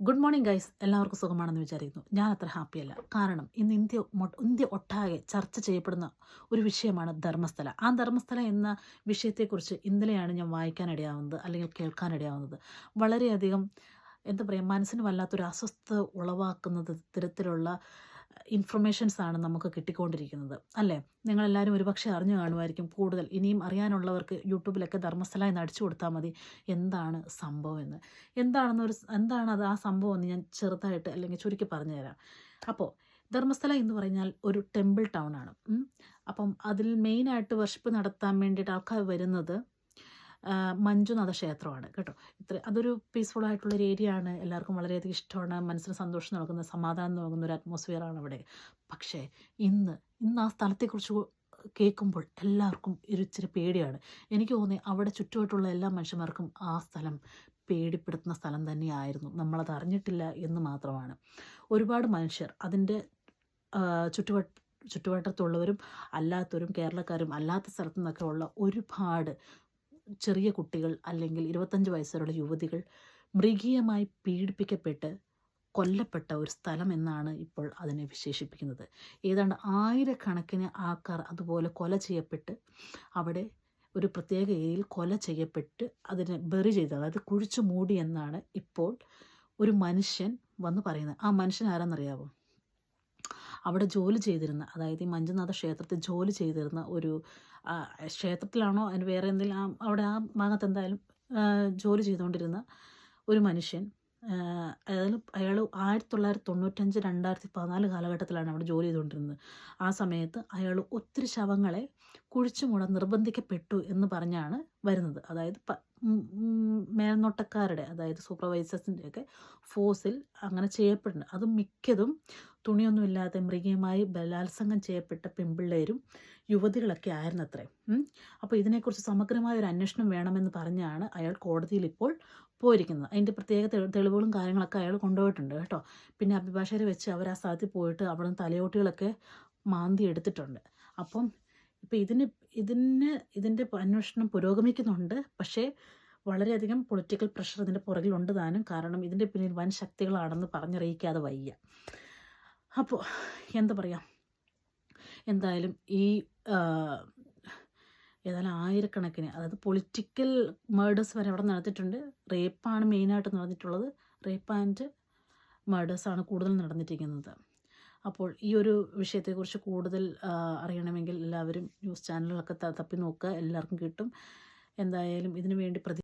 Good morning guys എല്ലാവർക്കും സുഖമാണെന്ന് വിചാരിക്കുന്നു. ഞാൻ അത്ര ഹാപ്പിയല്ല കാരണം ഇന്ന് ഇന്ത്യ ഇന്ത്യ ഒട്ടാകെ ചർച്ച ചെയ്യപ്പെടുന്ന ഒരു വിഷയമാണ് ധർമ്മസ്ഥല. ആ ധർമ്മസ്ഥല എന്ന വിഷയത്തെക്കുറിച്ച് ഇന്നലെയാണ് ഞാൻ വായിക്കാനിടയാവുന്നത് അല്ലെങ്കിൽ കേൾക്കാനിടയാവുന്നത്. വളരെയധികം എന്താ പറയുക മനസ്സിന് വല്ലാത്തൊരു അസ്വസ്ഥത ഉളവാക്കുന്നത് തരത്തിലുള്ള ഇൻഫർമേഷൻസ് ആണ് നമുക്ക് കിട്ടിക്കൊണ്ടിരിക്കുന്നത് അല്ലേ? നിങ്ങളെല്ലാവരും ഒരുപക്ഷെ അറിഞ്ഞു കാണുമായിരിക്കും കൂടുതൽ. ഇനിയും അറിയാനുള്ളവർക്ക് യൂട്യൂബിലൊക്കെ ധർമ്മസ്ഥല എന്ന് അടിച്ചു കൊടുത്താൽ മതി. എന്താണ് സംഭവം എന്ന്? എന്താണെന്നൊരു എന്താണ് അത് ആ സംഭവം എന്ന് ഞാൻ ചെറുതായിട്ട് അല്ലെങ്കിൽ ചുരുക്കി പറഞ്ഞുതരാം. അപ്പോൾ ധർമ്മസ്ഥല എന്ന് പറഞ്ഞാൽ ഒരു ടെമ്പിൾ ടൗൺ ആണ്. അപ്പം അതിൽ മെയിനായിട്ട് വർഷിപ്പ് നടത്താൻ വേണ്ടിയിട്ട് ആൾക്കാർ വരുന്നത് മഞ്ജുനാഥ ക്ഷേത്രമാണ് കേട്ടോ. ഇത്ര അതൊരു പീസ്ഫുൾ ആയിട്ടുള്ള ഒരു ഏരിയ ആണ്. എല്ലാവർക്കും വളരെയധികം ഇഷ്ടമാണ്. മനസ്സിന് സന്തോഷം നൽകുന്ന സമാധാനം നൽകുന്ന ഒരു അറ്റ്മോസ്ഫിയർ ആണ് അവിടെ. പക്ഷേ ഇന്ന് ഇന്ന് ആ സ്ഥലത്തെക്കുറിച്ച് കേൾക്കുമ്പോൾ എല്ലാവർക്കും ഒരു ഇച്ചിരി പേടിയാണ്. എനിക്ക് തോന്നി അവിടെ ചുറ്റുമായിട്ടുള്ള എല്ലാ മനുഷ്യന്മാർക്കും ആ സ്ഥലം പേടിപ്പെടുത്തുന്ന സ്ഥലം തന്നെയായിരുന്നു. നമ്മളത് അറിഞ്ഞിട്ടില്ല എന്ന് മാത്രമാണ്. ഒരുപാട് മനുഷ്യർ അതിന്റെ ചുറ്റുവട്ട ചുറ്റുവട്ടത്തുള്ളവരും അല്ലാത്തവരും കേരളക്കാരും അല്ലാത്ത സ്ഥലത്തു നിന്നൊക്കെ ഉള്ള ഒരുപാട് ചെറിയ കുട്ടികൾ അല്ലെങ്കിൽ ഇരുപത്തഞ്ച് വയസ്സുള്ള യുവതികൾ മൃഗീയമായി പീഡിപ്പിക്കപ്പെട്ട് കൊല്ലപ്പെട്ട ഒരു സ്ഥലം എന്നാണ് ഇപ്പോൾ അതിനെ വിശേഷിപ്പിക്കുന്നത്. ഏതാണ്ട് ആയിരക്കണക്കിന് ആൾക്കാർ അതുപോലെ കൊല ചെയ്യപ്പെട്ട് അവിടെ ഒരു പ്രത്യേക ഏരിയയിൽ കൊല ചെയ്യപ്പെട്ട് അതിനെ ബെറി ചെയ്ത് അതായത് കുഴിച്ചു മൂടി എന്നാണ് ഇപ്പോൾ ഒരു മനുഷ്യൻ വന്ന് പറയുന്നത്. ആ മനുഷ്യൻ ആരാന്നറിയാവോ? അവിടെ ജോലി ചെയ്തിരുന്ന അതായത് ഈ മഞ്ജുനാഥ ക്ഷേത്രത്തിൽ ജോലി ചെയ്തിരുന്ന ഒരു ക്ഷേത്രത്തിലാണോ അതിന് വേറെ എന്തെങ്കിലും അവിടെ ആ ഭാഗത്ത് എന്തായാലും ജോലി ചെയ്തുകൊണ്ടിരുന്ന ഒരു മനുഷ്യൻ അയാൾ അയാൾ ആയിരത്തി തൊള്ളായിരത്തി തൊണ്ണൂറ്റഞ്ച് രണ്ടായിരത്തി പതിനാല് കാലഘട്ടത്തിലാണ് അവിടെ ജോലി ചെയ്തുകൊണ്ടിരുന്നത്. ആ സമയത്ത് അയാൾ ഒത്തിരി ശവങ്ങളെ കുഴിച്ചു മൂടാൻ നിർബന്ധിക്കപ്പെട്ടു എന്ന് പറഞ്ഞാണ് വരുന്നത്. അതായത് മേൽനോട്ടക്കാരുടെ അതായത് സൂപ്പർവൈസേഴ്സിന്റെ ഒക്കെ ഫോഴ്സിൽ അങ്ങനെ ചെയ്യപ്പെടുന്നുണ്ട് അത് മിക്കതും തുണിയൊന്നുമില്ലാതെ മൃഗീയമായി ബലാത്സംഗം ചെയ്യപ്പെട്ട പെൺപിള്ളേരും യുവതികളൊക്കെ ആയിരുന്നു അത്രേ അപ്പോൾ ഇതിനെക്കുറിച്ച് സമഗ്രമായ ഒരു അന്വേഷണം വേണമെന്ന് പറഞ്ഞാണ് അയാൾ കോടതിയിൽ ഇപ്പോൾ പോയിരിക്കുന്നത്. അതിന്റെ പ്രത്യേക തെളിവുകളും കാര്യങ്ങളൊക്കെ അയാൾ കൊണ്ടുപോയിട്ടുണ്ട് കേട്ടോ. പിന്നെ അഭിഭാഷകരെ വെച്ച് അവർ ആ സ്ഥലത്തിൽ പോയിട്ട് അവിടെ നിന്ന് തലയോട്ടികളൊക്കെ മാന്തി എടുത്തിട്ടുണ്ട്. അപ്പം ഇപ്പം ഇതിന് ഇതിന് ഇതിന്റെ അന്വേഷണം പുരോഗമിക്കുന്നുണ്ട്. പക്ഷേ വളരെയധികം പൊളിറ്റിക്കൽ പ്രഷർ ഇതിന്റെ പുറകിലുണ്ട് താനും. കാരണം ഇതിന്റെ പിന്നിൽ വൻ ശക്തികളാണെന്ന് പറഞ്ഞറിയിക്കാതെ വയ്യ. അപ്പോൾ എന്താ പറയുക എന്തായാലും ഈ ഏതായാലും ആയിരക്കണക്കിന് അതായത് പൊളിറ്റിക്കൽ മേഡേഴ്സ് വരെ അവിടെ നടത്തിയിട്ടുണ്ട്. റേപ്പാണ് മെയിനായിട്ട് നടന്നിട്ടുള്ളത്. റേപ്പ് ആൻഡ് മേഡേഴ്സാണ് കൂടുതൽ നടന്നിരിക്കുന്നത്. അപ്പോൾ ഈ ഒരു വിഷയത്തെക്കുറിച്ച് കൂടുതൽ അറിയണമെങ്കിൽ എല്ലാവരും ന്യൂസ് ചാനലുകളൊക്കെ തപ്പി നോക്കുക. എല്ലാവർക്കും കിട്ടും. എന്തായാലും ഇതിനു വേണ്ടി പ്രതി